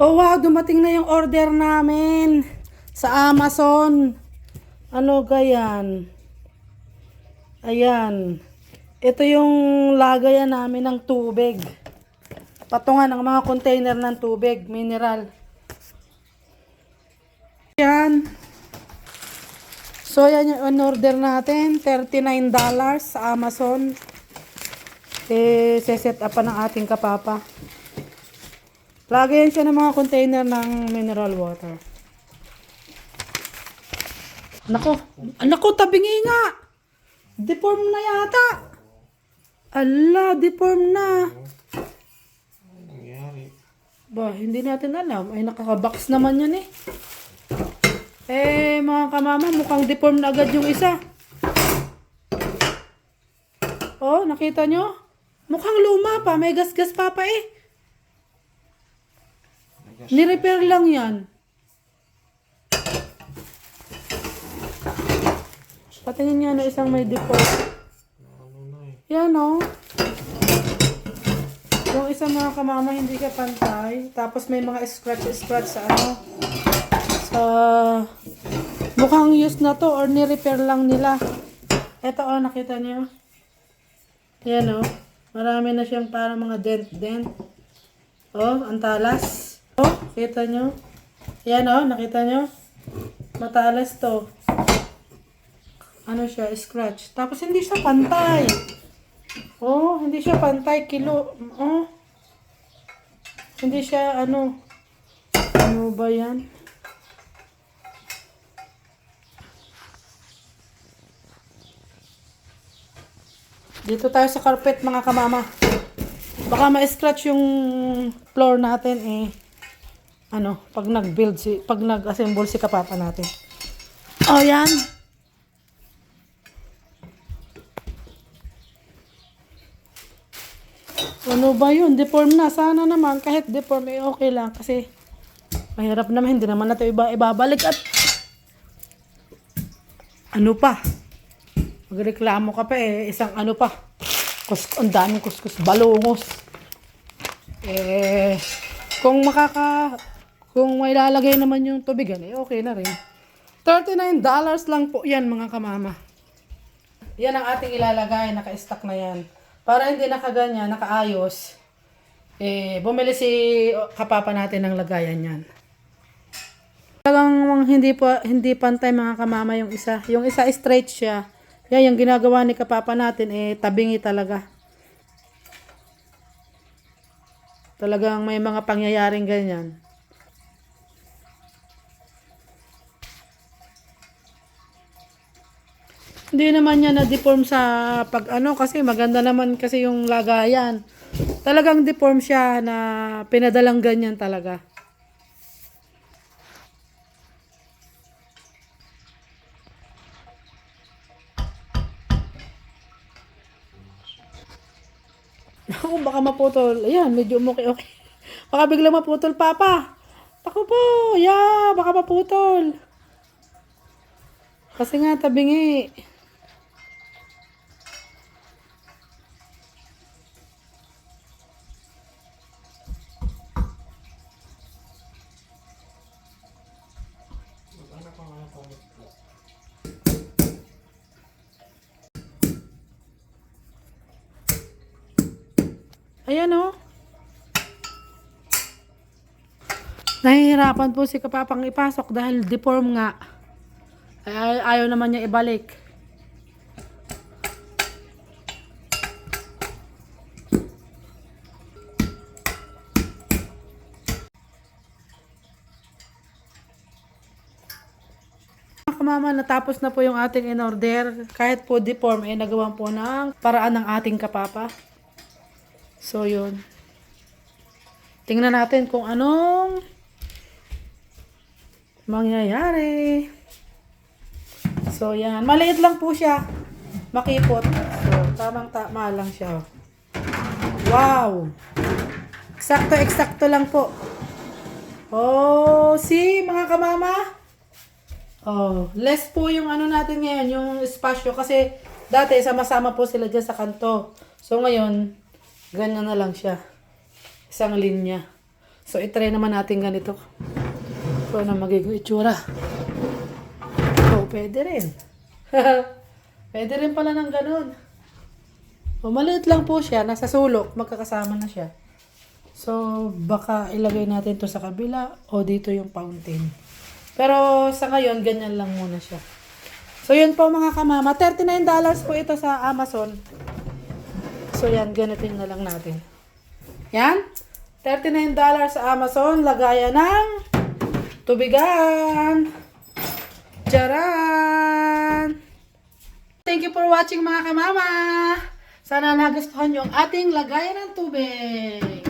Oh wow, dumating na yung order namin sa Amazon. Ano gayan? Ayan. Ito yung lagayan namin ng tubig. Patungan ng mga container ng tubig, mineral. Yan. So, yan yung in-order natin. $39 sa Amazon. Eh, set up pa ng ating kapapa. Lagyan siya ng mga container ng mineral water. Nako, nako, tabingi nga. Deform na yata. Ala, deform na. Ba, hindi natin alam. Ay, nakakabox naman yan eh. Eh, mga kamama, mukhang deform na agad yung isa. Oh, nakita nyo? Mukhang luma pa. May gas-gas pa pa eh. Ni-repair lang yan. Patingin nga na isang may eh. Yan o. Yung isa mga kamama hindi ka pantay. Tapos may mga scratch-scratch sa ano. Sa... Mukhang use na to or ni-repair lang nila. Ito o, nakita niyo. Yan o. Marami na siyang parang mga dent-dent. Oh, ang talas. Oh, kita nyo. Yan o, nakita nyo. Matalas to. Ano siya, scratch. Tapos hindi siya pantay. Oh, hindi siya pantay kilo. Oh. Hindi siya ano. Ano ba 'yan? Dito tayo sa carpet mga kamama. Baka ma-scratch yung floor natin eh. Ano, pag nag-build si pag nag-assemble si kapapa natin. Oh, 'yan. Ano ba yun? Deform na. Sana naman kahit deform eh okay lang kasi mahirap naman. Hindi naman natin iba ibabalik at ano pa? Magreklamo ka pa eh. Isang ano pa. Kus, ang daming kuskus. Balungos. Eh, kung makaka, kung may lalagay naman yung tubigan, eh okay na rin. $39 lang po yan mga kamama. Yan ang ating ilalagay. Naka-stack na yan. Para hindi nakaganyan, nakaayos, eh, bumili si kapapa natin ng lagayan yan. Talagang hindi pa hindi pantay mga kamama yung isa. Yung isa straight siya. Yan yung ginagawa ni kapapa natin eh tabingi talaga. Talagang may mga pangyayaring ganyan. Hindi naman niya na-deform sa pag ano kasi maganda naman kasi yung lagayan. Talagang deform siya na pinadalang ganyan talaga. Ako, baka maputol. Ayan, medyo okay, okay. Baka biglang maputol, Papa. Ako po, yeah, baka maputol. Kasi nga, tabingi. Ayan o. Nahihirapan po si Kapapang ipasok dahil deform nga. Ay, ay- ayaw naman niya ibalik. Kamama, natapos na po yung ating in-order. Kahit po deform, eh, nagawa po ng paraan ng ating kapapa. So, yun. Tingnan natin kung anong mangyayari. So, yan. Maliit lang po siya. Makipot. So, tamang-tama lang siya. Wow! Eksakto-eksakto lang po. Oh, see, mga kamama? Oh, less po yung ano natin ngayon, yung espasyo. Kasi, dati, sama-sama po sila dyan sa kanto. So, ngayon, ganyan na lang siya. Isang linya. So, itry naman natin ganito. Kung ano magiging itsura. Oh, pwede rin. pwede rin pala ng ganun. O, maliit lang po siya. Nasa sulok. Magkakasama na siya. So, baka ilagay natin to sa kabila o dito yung fountain. Pero sa ngayon, ganyan lang muna siya. So, yun po mga kamama. $39 po ito sa Amazon. So, yan. Ganatin na lang natin. Yan. $39 sa Amazon. Lagayan ng tubigan. Charan! Thank you for watching mga kamama. Sana nagustuhan yung ating lagayan ng tubig.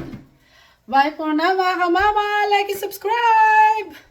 Bye for now mga kamama. Like and subscribe!